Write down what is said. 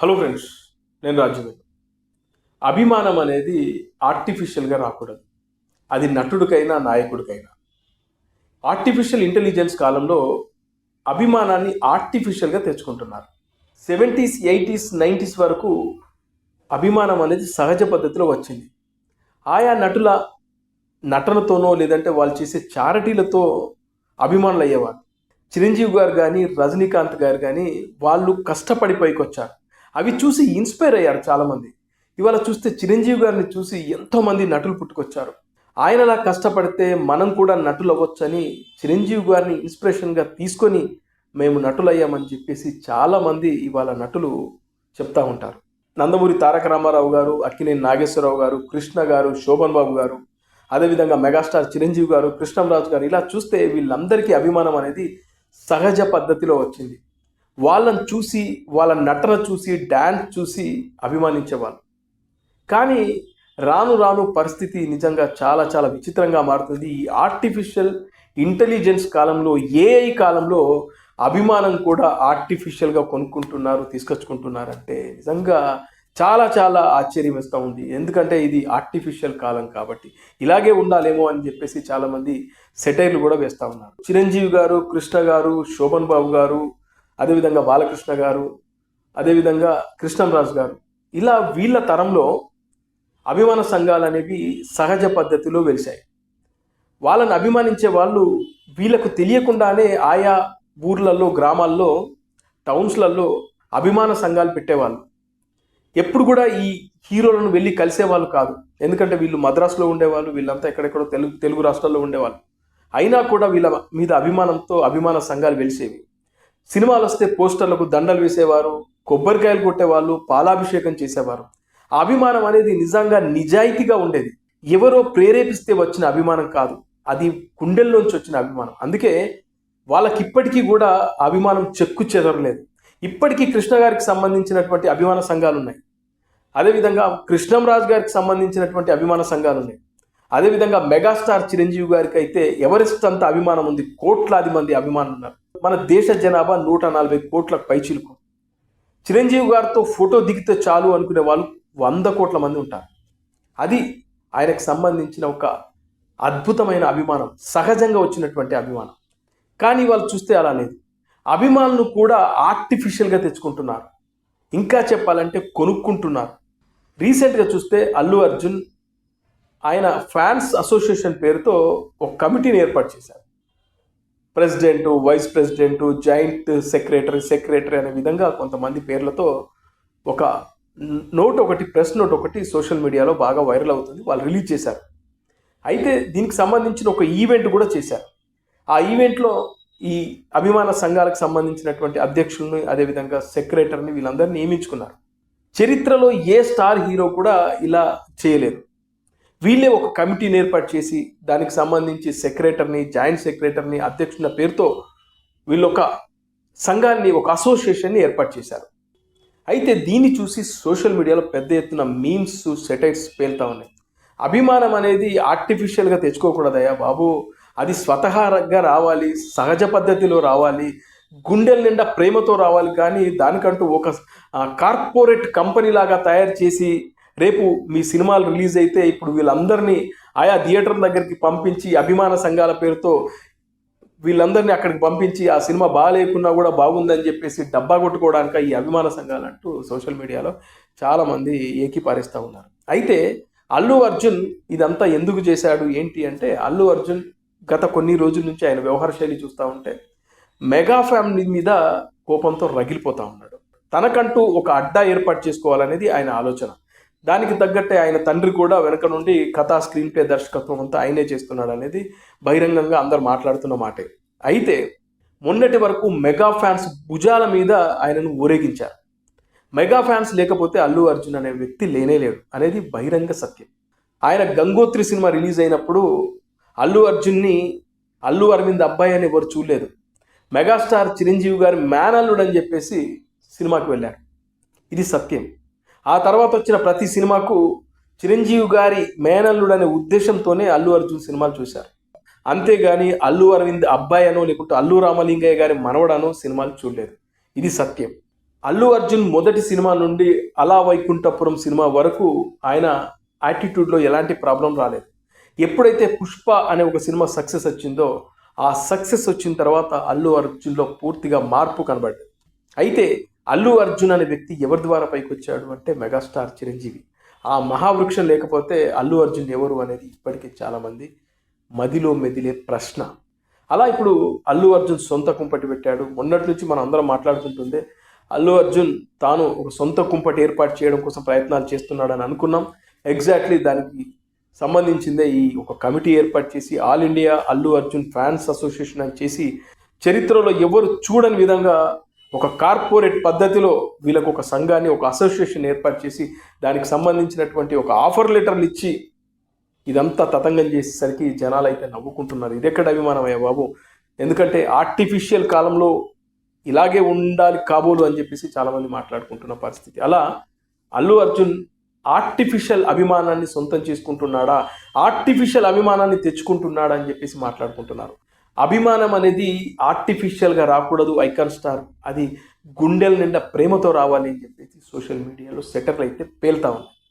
Hello friends నేను రాజువేణు అభిమానం అనేది ఆర్టిఫిషియల్గా రాకూడదు. అది నటుడికైనా నాయకుడికైనా. ఆర్టిఫిషియల్ ఇంటెలిజెన్స్ కాలంలో అభిమానాన్ని ఆర్టిఫిషియల్గా తెచ్చుకుంటున్నారు. సెవెంటీస్ ఎయిటీస్ నైంటీస్ వరకు అభిమానం అనేది సహజ పద్ధతిలో వచ్చింది. ఆయా నటుల నటనతోనో లేదంటే వాళ్ళు చేసే చారిటీలతో అభిమానులు అయ్యేవారు చిరంజీవి గారు కానీ రజనీకాంత్ గారు కానీ వాళ్ళు కష్టపడి పైకి వచ్చారు అవి చూసి ఇన్స్పైర్ అయ్యారు చాలామంది. ఇవాళ చూస్తే చిరంజీవి గారిని చూసి ఎంతోమంది నటులు పుట్టుకొచ్చారు. ఆయనలా కష్టపడితే మనం కూడా నటులు అవ్వచ్చని చిరంజీవి గారిని ఇన్స్పిరేషన్గా తీసుకొని మేము నటులయ్యామని చెప్పేసి చాలామంది ఇవాళ నటులు చెప్తా ఉంటారు. నందమూరి తారక రామారావు గారు అక్కినేని నాగేశ్వరరావు గారు కృష్ణ గారు శోభన్ బాబు గారు అదేవిధంగా మెగాస్టార్ చిరంజీవి గారు కృష్ణంరాజు గారు ఇలా చూస్తే వీళ్ళందరికీ అభిమానం అనేది సహజ పద్ధతిలో వచ్చింది. వాళ్ళని చూసి వాళ్ళ నటన చూసి డ్యాన్స్ చూసి అభిమానించేవాళ్ళు. కానీ రాను రాను పరిస్థితి నిజంగా చాలా చాలా విచిత్రంగా మారుతుంది. ఈ ఆర్టిఫిషియల్ ఇంటెలిజెన్స్ కాలంలో ఏఐ కాలంలో అభిమానం కూడా ఆర్టిఫిషియల్గా కొనుక్కుంటున్నారు తీసుకొచ్చుకుంటున్నారంటే నిజంగా చాలా చాలా ఆశ్చర్యం ఇస్తూ ఉంది. ఎందుకంటే ఇది ఆర్టిఫిషియల్ కాలం కాబట్టి. ఇలాగే ఉండాలేమో అని చెప్పేసి చాలామంది సెటైర్లు కూడా వేస్తూ ఉన్నారు. చిరంజీవి గారు కృష్ణ గారు శోభన్ బాబు గారు అదేవిధంగా బాలకృష్ణ గారు అదేవిధంగా కృష్ణంరాజు గారు. ఇలా వీళ్ళ తరంలో అభిమాన సంఘాలు అనేవి సహజ పద్ధతిలో వెలిశాయి. వాళ్ళని అభిమానించే వాళ్ళు వీళ్ళకు తెలియకుండానే ఆయా ఊర్లలో గ్రామాల్లో టౌన్స్లలో అభిమాన సంఘాలు పెట్టేవాళ్ళు. ఎప్పుడు కూడా ఈ హీరోలను వెళ్ళి కలిసేవాళ్ళు కాదు. ఎందుకంటే వీళ్ళు మద్రాసులో ఉండేవాళ్ళు వీళ్ళంతా ఎక్కడెక్కడో తెలుగు తెలుగు రాష్ట్రాల్లో ఉండేవాళ్ళు. అయినా కూడా వీళ్ళ మీద అభిమానంతో అభిమాన సంఘాలు వెలిసేవి. సినిమాలు వస్తే పోస్టర్లకు దండలు వేసేవారు కొబ్బరికాయలు కొట్టేవాళ్ళు పాలాభిషేకం చేసేవారు. అభిమానం అనేది నిజంగా నిజాయితీగా ఉండేది. ఎవరో ప్రేరేపిస్తే వచ్చిన అభిమానం కాదు. అది గుండెల్లోంచి వచ్చిన అభిమానం. అందుకే వాళ్ళకి ఇప్పటికీ కూడా అభిమానం చెక్కు చెదరలేదు. ఇప్పటికీ కృష్ణ గారికి సంబంధించినటువంటి అభిమాన సంఘాలు ఉన్నాయి అదేవిధంగా కృష్ణంరాజు గారికి సంబంధించినటువంటి అభిమాన సంఘాలు ఉన్నాయి అదేవిధంగా మెగాస్టార్ చిరంజీవి గారికి అయితే ఎవరెస్ట్ అంత అభిమానం ఉంది. కోట్లాది మంది అభిమానులు ఉన్నారు మన దేశ జనాభా నూట నలభై కోట్లకు పైచిలుకు. చిరంజీవి గారితో ఫోటో దిగితే చాలు అనుకునే వాళ్ళు వంద కోట్ల మంది ఉంటారు. అది ఆయనకు సంబంధించిన ఒక అద్భుతమైన అభిమానం సహజంగా వచ్చినటువంటి అభిమానం. కానీ వాళ్ళు చూస్తే అలా లేదు. అభిమానులు కూడా ఆర్టిఫిషియల్గా తెచ్చుకుంటున్నారు. ఇంకా చెప్పాలంటే కొనుక్కుంటున్నారు. రీసెంట్గా చూస్తే అల్లు అర్జున్ ఆయన ఫ్యాన్స్ అసోసియేషన్ పేరుతో ఒక కమిటీని ఏర్పాటు చేశారు. President vice president joint secretary secretary అనే విధంగా కొంతమంది పేర్లతో ఒక నోట్ ఒకటి ప్రెస్ నోట్ ఒకటి సోషల్ మీడియాలో బాగా వైరల్ అవుతుంది. వాళ్ళు రిలీజ్ చేశారు. అయితే దీనికి సంబంధించిన ఒక ఈవెంట్ కూడా చేశారు. ఆ ఈవెంట్లో ఈ అభిమాన సంఘాలకు సంబంధించినటువంటి అధ్యక్షుల్ని అదేవిధంగా సెక్రటరీని వీళ్ళందరినీ నియమించుకున్నారు. చరిత్రలో ఏ స్టార్ హీరో కూడా ఇలా చేయలేదు. వీళ్ళే ఒక కమిటీని ఏర్పాటు చేసి దానికి సంబంధించి సెక్రటరీని జాయింట్ సెక్రటరీని అధ్యక్షుల పేరుతో వీళ్ళొక సంఘాన్ని ఒక అసోసియేషన్ని ఏర్పాటు చేశారు. అయితే దీన్ని చూసి సోషల్ మీడియాలో పెద్ద ఎత్తున మీమ్స్ సెటైట్స్ పేలుతా ఉన్నాయి. అభిమానం అనేది ఆర్టిఫిషియల్గా తెచ్చుకోకూడదయ్యా బాబు. అది స్వతహాగా రావాలి సహజ పద్ధతిలో రావాలి గుండెల నిండా ప్రేమతో రావాలి. కానీ దానికంటూ ఒక కార్పొరేట్ కంపెనీ లాగా తయారు చేసి రేపు మీ సినిమాలు రిలీజ్ అయితే ఇప్పుడు వీళ్ళందరినీ ఆయా థియేటర్ దగ్గరికి పంపించి అభిమాన సంఘాల పేరుతో వీళ్ళందరినీ అక్కడికి పంపించి ఆ సినిమా బాగాలేకున్నా కూడా బాగుందని చెప్పేసి డబ్బా కొట్టుకోవడానికి ఈ అభిమాన సంఘాలు అంటూ సోషల్ మీడియాలో చాలామంది ఏకీపారిస్తూ ఉన్నారు. అయితే అల్లు అర్జున్ ఇదంతా ఎందుకు చేశాడు? ఏంటి అంటే అల్లు అర్జున్ గత కొన్ని రోజుల నుంచి ఆయన వ్యవహార శైలి చూస్తూ ఉంటే మెగా ఫ్యామిలీ మీద కోపంతో రగిలిపోతూ ఉన్నాడు. తనకంటూ ఒక అడ్డా ఏర్పాటు చేసుకోవాలనేది ఆయన ఆలోచన. దానికి తగ్గట్టే ఆయన తండ్రి కూడా వెనక నుండి కథా స్క్రీన్ ప్లే దర్శకత్వం అంతా ఆయనే చేస్తున్నాడు అనేది బహిరంగంగా అందరు మాట్లాడుతున్న మాటే. అయితే మొన్నటి వరకు మెగా ఫ్యాన్స్ భుజాల మీద ఆయనను ఊరేగించారు. మెగా ఫ్యాన్స్ లేకపోతే అల్లు అర్జున్ అనే వ్యక్తి లేనేలేడు అనేది బహిరంగ సత్యం. ఆయన గంగోత్రి సినిమా రిలీజ్ అయినప్పుడు అల్లు అర్జున్ని అల్లు అరవింద్ అబ్బాయి అని ఎవరు చూడలేదు. మెగాస్టార్ చిరంజీవి గారి మేనల్లుడు అని చెప్పేసి సినిమాకి వెళ్ళారు. ఇది సత్యం. ఆ తర్వాత వచ్చిన ప్రతి సినిమాకు చిరంజీవి గారి మేనల్లుడు అనే ఉద్దేశంతోనే అల్లు అర్జున్ సినిమాలు చూశారు. అంతేగాని అల్లు అరవింద్ అబ్బాయి అనో లేకుంటే అల్లు రామలింగయ్య గారి మనవడనో సినిమాలు చూడలేదు. ఇది సత్యం. అల్లు అర్జున్ మొదటి సినిమా నుండి అలా వైకుంఠపురం సినిమా వరకు ఆయన యాటిట్యూడ్లో ఎలాంటి ప్రాబ్లం రాలేదు. ఎప్పుడైతే పుష్ప అనే ఒక సినిమా సక్సెస్ వచ్చిందో ఆ సక్సెస్ వచ్చిన తర్వాత అల్లు అర్జున్లో పూర్తిగా మార్పు కనబడింది అయితే అల్లు అర్జున్ అనే వ్యక్తి ఎవరి ద్వారా పైకి వచ్చాడు అంటే మెగాస్టార్ చిరంజీవి. ఆ మహావృక్షం లేకపోతే అల్లు అర్జున్ ఎవరు అనేది ఇప్పటికీ చాలామంది మదిలో మెదిలే ప్రశ్న. అలా ఇప్పుడు అల్లు అర్జున్ సొంత కుంపటి పెట్టాడు. మొన్నటి నుంచి మనం అందరం మాట్లాడుతుంటుందే అల్లు అర్జున్ తాను ఒక సొంత కుంపటి ఏర్పాటు చేయడం కోసం ప్రయత్నాలు చేస్తున్నాడని అనుకున్నాం. ఎగ్జాక్ట్లీ దానికి సంబంధించిందే ఈ ఒక కమిటీ ఏర్పాటు చేసి all India Allu Arjun fans association అని చేసి చరిత్రలో ఎవరు చూడని విధంగా ఒక కార్పొరేట్ పద్ధతిలో వీళ్ళకు ఒక సంఘాన్ని ఒక అసోసియేషన్ ఏర్పాటు చేసి దానికి సంబంధించినటువంటి ఒక ఆఫర్ లెటర్లు ఇచ్చి ఇదంతా తతంగం చేసేసరికి జనాలు అయితే నవ్వుకుంటున్నారు. ఇది ఎక్కడ అభిమానమయ్యా బాబు? ఎందుకంటే ఆర్టిఫిషియల్ కాలంలో ఇలాగే ఉండాలి కాబోలు అని చెప్పేసి చాలామంది మాట్లాడుకుంటున్న పరిస్థితి. అలా అల్లు అర్జున్ ఆర్టిఫిషియల్ అభిమానాన్ని సొంతం చేసుకుంటున్నాడా? ఆర్టిఫిషియల్ అభిమానాన్ని తెచ్చుకుంటున్నాడా అని చెప్పేసి మాట్లాడుకుంటున్నారు. అభిమానం అనేది ఆర్టిఫిషియల్గా రాకూడదు ఐకాన్ స్టార్ అది గుండెల నిండా ప్రేమతో రావాలి అని చెప్పేసి సోషల్ మీడియాలో సెటర్లు అయితే పేలుతా ఉన్నాయి.